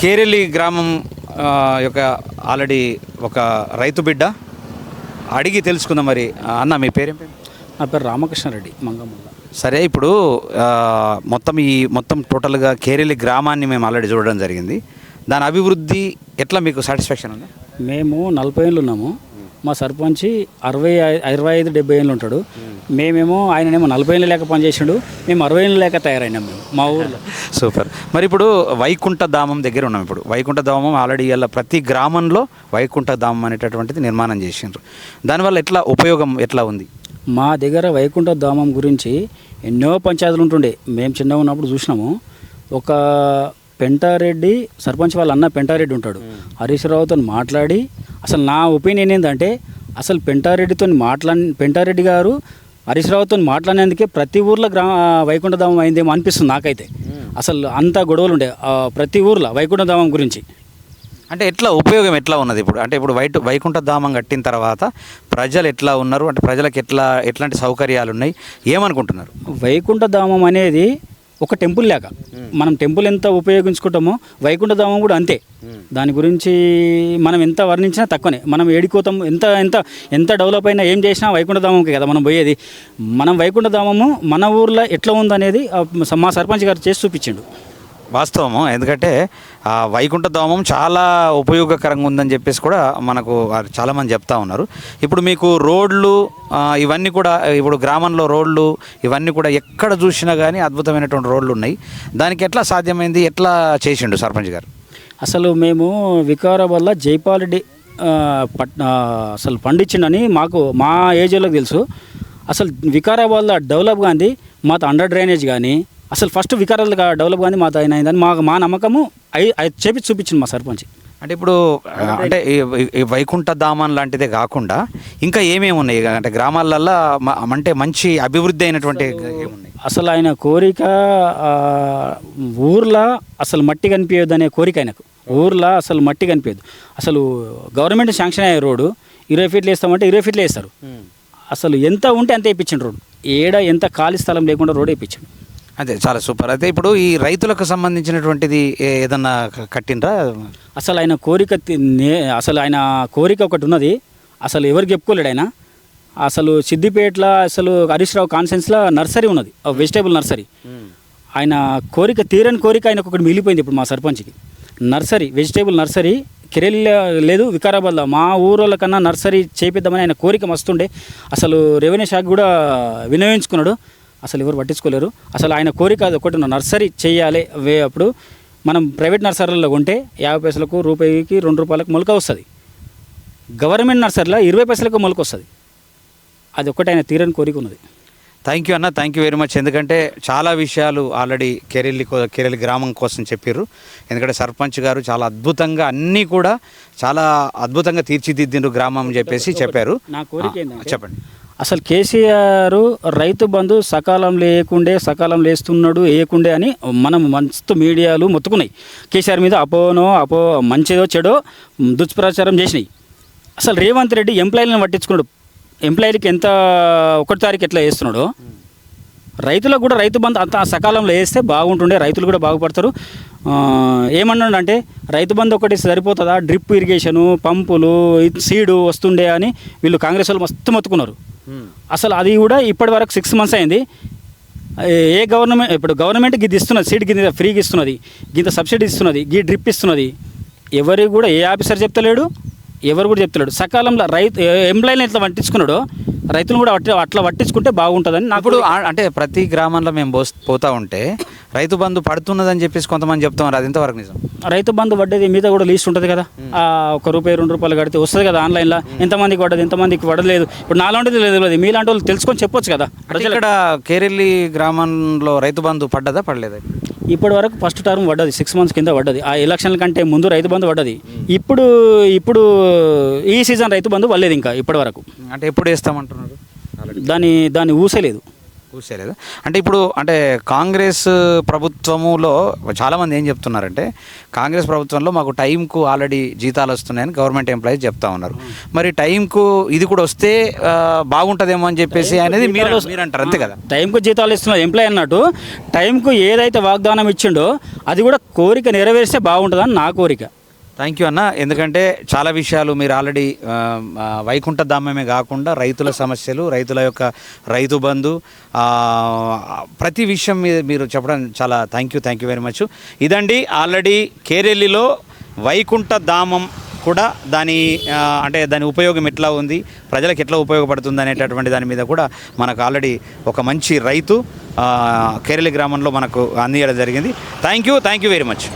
కేరెల్లి గ్రామం యొక్క ఆల్రెడీ ఒక రైతు బిడ్డ. అడిగి తెలుసుకుందాం మరి. అన్న మీ పేరేం? పేరు నా పేరు రామకృష్ణారెడ్డి మంగమ్మల్ల సరే ఇప్పుడు మొత్తం ఈ మొత్తం టోటల్గా కేరెల్లి గ్రామాన్ని మేము ఆల్రెడీ చూడడం జరిగింది. దాని అభివృద్ధి ఎట్లా మీకు సాటిస్ఫాక్షన్ ఉందా? మేము నలభై ఏళ్ళు ఉన్నాము. మా సర్పంచ్ అరవై అరవై ఐదు డెబ్బై ఏళ్ళు ఉంటాడు. మేమేమో ఆయననేమో నలభై ఏళ్ళు లేక పనిచేసిండు. మేము అరవై ఏళ్ళు లేక తయారైనాం మేము మా ఊర్లో. సూపర్. మరి ఇప్పుడు వైకుంఠ ధామం దగ్గర ఉన్నాం ఇప్పుడు. వైకుంఠ ధామం ఆల్రెడీ ఇలా ప్రతి గ్రామంలో వైకుంఠ ధామం అనేటటువంటిది నిర్మాణం చేసిండ్రు. దానివల్ల ఎట్లా ఉపయోగం ఎట్లా ఉంది? మా దగ్గర వైకుంఠ ధామం గురించి ఎన్నో పంచాయతీలు ఉంటుండే. మేము చిన్నగా ఉన్నప్పుడు చూసినాము. ఒక పెంటారెడ్డి సర్పంచ్ వాళ్ళ అన్న పెంటారెడ్డి ఉంటాడు. హరీష్ రావుతో మాట్లాడి అసలు నా ఒపీనియన్ ఏంటంటే అసలు పెంటారెడ్డితో మాట్లా పెంటారెడ్డి గారు హరీష్ రావుతో మాట్లాడినందుకే ప్రతి ఊర్లో గ్రా వైకుంఠధామం అయిందేమో అనిపిస్తుంది నాకైతే. అసలు అంత గొడవలు ఉండే ప్రతి ఊర్లో వైకుంఠధామం గురించి. అంటే ఎట్లా ఉపయోగం ఎట్లా ఉన్నది ఇప్పుడు? అంటే ఇప్పుడు వైటు వైకుంఠ ధామం కట్టిన తర్వాత ప్రజలు ఎట్లా ఉన్నారు? అంటే ప్రజలకు ఎట్లా ఎట్లాంటి సౌకర్యాలు ఉన్నాయి? ఏమనుకుంటున్నారు? వైకుంఠధామం అనేది ఒక టెంపుల్ లేక మనం టెంపుల్ ఎంత ఉపయోగించుకుంటామో వైకుంఠధామం కూడా అంతే. దాని గురించి మనం ఎంత వర్ణించినా తక్కువనే. మనం ఏడికోతాం ఎంత ఎంత ఎంత డెవలప్ అయినా ఏం చేసినా వైకుంఠధామంకి కదా మనం పోయేది. మనం వైకుంఠధామము మన ఊర్లో ఎట్లా ఉందనేది మా సర్పంచ్ గారు చేసి చూపించిండు. వాస్తవము. ఎందుకంటే ఆ వైకుంఠ ధామం చాలా ఉపయోగకరంగా ఉందని చెప్పేసి కూడా మనకు వారు చాలామంది చెప్తా ఉన్నారు. ఇప్పుడు మీకు రోడ్లు ఇవన్నీ కూడా ఇప్పుడు గ్రామంలో రోడ్లు ఇవన్నీ కూడా ఎక్కడ చూసినా కానీ అద్భుతమైనటువంటి రోడ్లు ఉన్నాయి. దానికి ఎట్లా సాధ్యమైంది? ఎట్లా చేసిండు సర్పంచ్ గారు? అసలు మేము వికారాబాద్లో జైపాల్ రెడ్డి పట్ అసలు పండించిండని మాకు మా ఏజ్లో తెలుసు. అసలు వికారాబాద్లో డెవలప్ కానీ మాతో అండర్ డ్రైనేజ్ కానీ అసలు ఫస్ట్ వికారాబాద్ డెవలప్ గాంది మాతో అయిన అయిందని మా మా నమ్మకము అయి చేపించి చూపించింది మా సర్పంచ్. అంటే ఇప్పుడు అంటే వైకుంఠ ధామం లాంటిదే కాకుండా ఇంకా ఏమేమి ఉన్నాయి? అంటే గ్రామాలల్లో మ- అంటే మంచి అభివృద్ధి అయినటువంటి అసలు ఆయన కోరిక ఊర్లో అసలు మట్టి కనిపించదు అనే కోరిక ఆయనకు. ఊర్లో అసలు మట్టి కనిపించదు. అసలు గవర్నమెంట్ శాంక్షన్ అయ్యే రోడ్డు ఇరవై ఫీట్లు వేస్తామంటే ఇరవై ఫీట్లు వేస్తారు. అసలు ఎంత ఉంటే అంత వేయించండి రోడ్డు. ఏడ ఎంత ఖాళీ స్థలం లేకుండా రోడ్ వేయించండి. అదే చాలా సూపర్. అయితే ఇప్పుడు ఈ రైతులకు సంబంధించినటువంటిది ఏదన్నా కట్టిండ్రా? అసలు ఆయన కోరిక అసలు ఆయన కోరిక ఒకటి ఉన్నది. అసలు ఎవరికి చెప్పుకోలేడు ఆయన. అసలు సిద్దిపేటలో అసలు హరీష్ రావు కాన్సెన్స్లో నర్సరీ ఉన్నది. Vegetable nursery. ఆయన కోరిక తీరని కోరిక ఆయనకు ఒకటి మిగిలిపోయింది ఇప్పుడు మా సర్పంచ్కి. నర్సరీ వెజిటేబుల్ నర్సరీ కిరెల్ లేదు వికారాబాద్లో మా ఊరోళ్ళ కన్నా నర్సరీ చేపిద్దామని ఆయన కోరిక మస్తుండే. అసలు రెవెన్యూ శాఖ కూడా వినియోగించుకున్నాడు. అసలు ఎవరు పట్టించుకోలేరు. అసలు ఆయన కోరిక అది ఒకటి. నర్సరీ చేయాలి వే అప్పుడు మనం ప్రైవేట్ నర్సరీలో కొంటే యాభై పైసలకు రూపాయికి రెండు రూపాయలకు మొలక వస్తుంది. గవర్నమెంట్ నర్సరీలో ఇరవై పైసలకు మొలక వస్తుంది. అది ఒక్కటి ఆయన తీరని కోరిక ఉన్నది. థ్యాంక్ యూ అన్న థ్యాంక్ యూ వెరీ మచ్ ఎందుకంటే చాలా విషయాలు ఆల్రెడీ కెరెల్లి కెరెల్లి గ్రామం కోసం చెప్పారు ఎందుకంటే సర్పంచ్ గారు చాలా అద్భుతంగా అన్నీ కూడా చాలా అద్భుతంగా తీర్చిదిద్దిండ్రు గ్రామం అని చెప్పేసి చెప్పారు. చెప్పండి. అసలు కేసీఆర్ రైతు బంధు సకాలం లేకుండే సకాలం లేస్తున్నాడు వేయకుండే అని మనం మస్తు మీడియాలు మొత్తుకున్నాయి. కేసీఆర్ మీద అపోనో అపో మంచిదో చెడో దుష్ప్రచారం చేసినాయి. అసలు రేవంత్ రెడ్డి ఎంప్లాయీలను పట్టించుకున్నాడు. ఎంప్లాయీలకి ఎంత ఒకటి తారీఖు ఎట్లా వేస్తున్నాడో? రైతులకు కూడా రైతు బంధు అంత సకాలంలో వేస్తే బాగుంటుండే రైతులు కూడా బాగుపడతారు. ఏమన్నాడు అంటే రైతు బంధు ఒకటి సరిపోతుందా? డ్రిప్ ఇరిగేషను పంపులు సీడు వస్తుండే అని వీళ్ళు కాంగ్రెస్ వాళ్ళు మస్తు మొత్తుకున్నారు. అసలు అది కూడా ఇప్పటి వరకు సిక్స్ మంత్స్ అయింది. ఏ- గవర్నమెంట్ ఇప్పుడు గవర్నమెంట్ గిది ఇస్తున్నది సీట్ గిది ఫ్రీగా ఇస్తున్నది గింత సబ్సిడీ ఇస్తున్నది గీ డ్రిప్ ఇస్తున్నది ఎవరు కూడా ఏ ఆఫీసర్ చెప్తలేడు. ఎవరు కూడా చెప్తలేడు. సకాలంలో రైతు ఎంప్లాయీని ఎట్లా పట్టించుకున్నాడో రైతులు కూడా అట్లా అట్లా పట్టించుకుంటే బాగుంటుందని నాకు ఇప్పుడు అంటే ప్రతి గ్రామంలో మేము పోస్- పోతా ఉంటే రైతు బంధు పడుతున్నదని చెప్పేసి కొంతమంది చెప్తున్నారు. అది ఎంతవరకు నిజం? రైతు బంధు పడ్డది మీద కూడా లీస్ట్ ఉంటుంది కదా. ఒక రూపాయి రెండు రూపాయలు కడితే వస్తుంది కదా ఆన్లైన్లో. ఎంతమందికి పడ్డది ఎంతమందికి పడలేదు. ఇప్పుడు నాలాంటిది లేదు లేదు. మీలాంటి వాళ్ళు తెలుసుకొని చెప్పొచ్చు కదా. ఇక్కడ కేరెల్లి గ్రామంలో రైతు బంధు పడ్డదా పడలేదా? ఇప్పటి వరకు ఫస్ట్ టర్మ్ పడ్డది సిక్స్ మంత్స్ కింద పడ్డది. ఆ ఎలక్షన్ల కంటే ముందు రైతు బంధు పడ్డది. ఇప్పుడు ఇప్పుడు ఈ సీజన్ రైతు బంధు పడలేదు ఇంకా ఇప్పటి వరకు అంటే ఎప్పుడు వేస్తామంటున్నారు? దాని దాన్ని ఊసలేదు. కూసేలేదు అంటే ఇప్పుడు అంటే కాంగ్రెస్ ప్రభుత్వములో చాలామంది ఏం చెప్తున్నారంటే కాంగ్రెస్ ప్రభుత్వంలో మాకు టైంకు ఆల్రెడీ జీతాలు వస్తున్నాయని గవర్నమెంట్ ఎంప్లాయీస్ చెప్తా ఉన్నారు. మరి టైంకు ఇది కూడా వస్తే బాగుంటుందేమో అని చెప్పేసి అనేది మీరు మీరు అంటారు అంతే కదా? టైంకు జీతాలు ఇస్తున్న ఎంప్లాయ్ అన్నట్టు టైంకు ఏదైతే వాగ్దానం ఇచ్చిండో అది కూడా కోరిక నెరవేరిస్తే బాగుంటుందని నా కోరిక. థ్యాంక్ యూ అన్న. ఎందుకంటే చాలా విషయాలు మీరు ఆల్రెడీ వైకుంఠ ధామమే కాకుండా రైతుల సమస్యలు రైతుల యొక్క రైతు బంధు ప్రతి విషయం మీద మీరు చెప్పడం చాలా thank you thank you very much ఇదండి ఆల్రెడీ కేరెల్లిలో వైకుంఠ ధామం కూడా దాని అంటే దాని ఉపయోగం ఎట్లా ఉంది ప్రజలకు ఎట్లా ఉపయోగపడుతుంది అనేటటువంటి దాని మీద కూడా మనకు ఆల్రెడీ ఒక మంచి రైతు కేరళ కేరళి గ్రామంలో మనకు అందియడం జరిగింది. Thank you thank you very much